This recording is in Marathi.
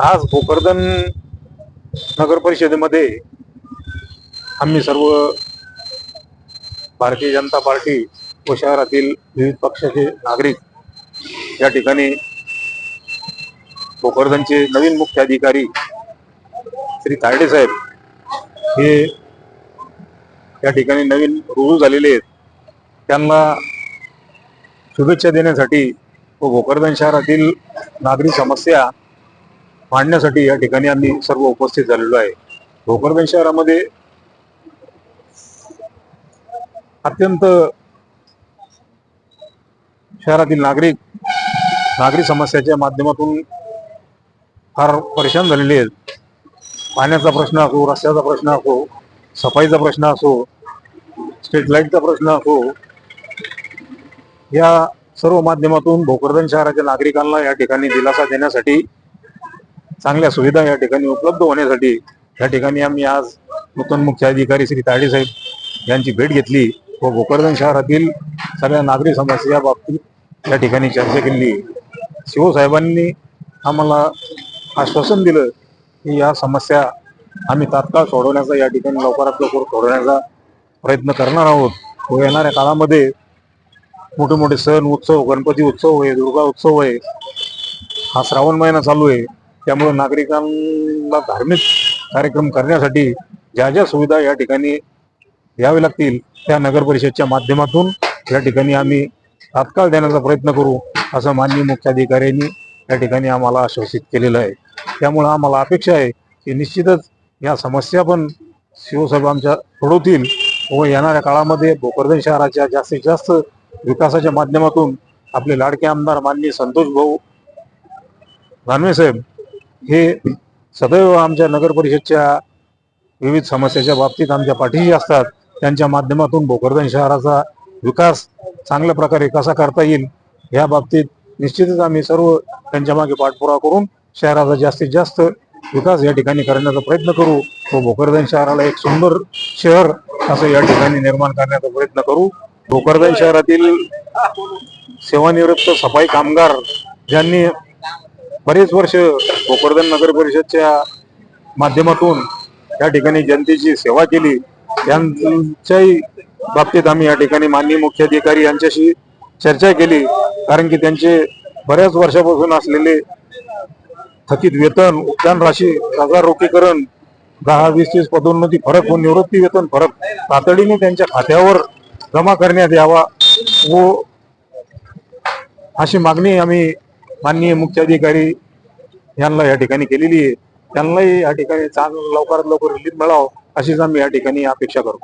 आज भोकरदन नगर परिषदेमध्ये आम्ही सर्व भारतीय जनता पार्टी व शहरातील विविध पक्षाचे नागरिक या ठिकाणी भोकरदनचे नवीन मुख्य अधिकारी श्री तारडे साहेब हे या ठिकाणी नवीन रुजू झालेले आहेत. त्यांना शुभेच्छा देण्यासाठी व भोकरदन शहरातील नागरी समस्या मांडण्यासाठी या ठिकाणी आम्ही सर्व उपस्थित झालेलो आहे. भोकरदन शहरामध्ये अत्यंत शहरातील नागरिक नागरी समस्याच्या माध्यमातून फार परेशान झालेले आहेत. पाण्याचा प्रश्न असो रस्त्याचा प्रश्न असो सफाईचा प्रश्न असो स्ट्रीट लाईटचा प्रश्न असो या सर्व माध्यमातून भोकरदन शहराच्या नागरिकांना या ठिकाणी दिलासा देण्यासाठी चांगल्या सुविधा या ठिकाणी उपलब्ध होण्यासाठी या ठिकाणी आम्ही आज नूतन मुख्याधिकारी श्री तायडे साहेब यांची भेट घेतली व भोकरदन शहरातील सगळ्या नागरिक समस्या बाबतीत या ठिकाणी चर्चा केली. शिवसाहेबांनी आम्हाला आश्वासन दिलं की या समस्या आम्ही तात्काळ सोडवण्याचा या ठिकाणी लवकरात लवकर सोडवण्याचा प्रयत्न करणार आहोत. व येणाऱ्या काळामध्ये मोठे मोठे सण उत्सव गणपती उत्सव आहे दुर्गा उत्सव आहे हा श्रावण महिना चालू आहे. त्यामुळे नागरिकांना धार्मिक कार्यक्रम करण्यासाठी ज्या ज्या सुविधा या ठिकाणी द्यावे लागतील त्या नगर परिषदच्या माध्यमातून या ठिकाणी आम्ही तात्काळ देण्याचा प्रयत्न करू असं माननीय मुख्याधिकाऱ्यांनी या ठिकाणी आम्हाला आश्वासित केलेलं आहे. त्यामुळे आम्हाला अपेक्षा आहे की निश्चितच या समस्या पण शिवसाहेब आमच्या सोडवतील व येणाऱ्या काळामध्ये भोकरदन शहराच्या जास्तीत जास्त विकासाच्या माध्यमातून आपले लाडके आमदार माननीय संतोष भाऊ दानवे साहेब हे सदैव आमच्या नगर परिषदच्या विविध समस्याच्या बाबतीत आमच्या पाठीशी असतात. त्यांच्या माध्यमातून भोकरदन शहराचा विकास चांगल्या प्रकारे कसा करता येईल या बाबतीत निश्चितच आम्ही सर्व त्यांच्या मागे पाठपुरावा करून शहराचा जास्तीत जास्त विकास या ठिकाणी करण्याचा प्रयत्न करू. व भोकरदन शहराला एक सुंदर शहर असं या ठिकाणी निर्माण करण्याचा प्रयत्न करू. भोकरदन शहरातील सेवानिवृत्त सफाई कामगार ज्यांनी बरेच वर्ष भोकरदन नगर परिषदच्या माध्यमातून या ठिकाणी जनतेची सेवा केली. त्यांच्याही बाबतीत आम्ही या ठिकाणी माननीय मुख्याधिकारी यांच्याशी चर्चा केली. कारण की त्यांचे बऱ्याच वर्षापासून असलेले थकीत वेतन उद्यान राशी पगार रोखीकरण दहा वीस तीस पदोन्नती फरक व निवृत्ती वेतन फरक तातडीने त्यांच्या खात्यावर जमा करण्यात यावा व अशी मागणी आम्ही माननीय मुख्याधिकारी यांना या ठिकाणी केलेली आहे. त्यांनाही या ठिकाणी चांगलं लवकरात लवकर रिलीफ मिळावं अशीच आम्ही या ठिकाणी अपेक्षा करतो.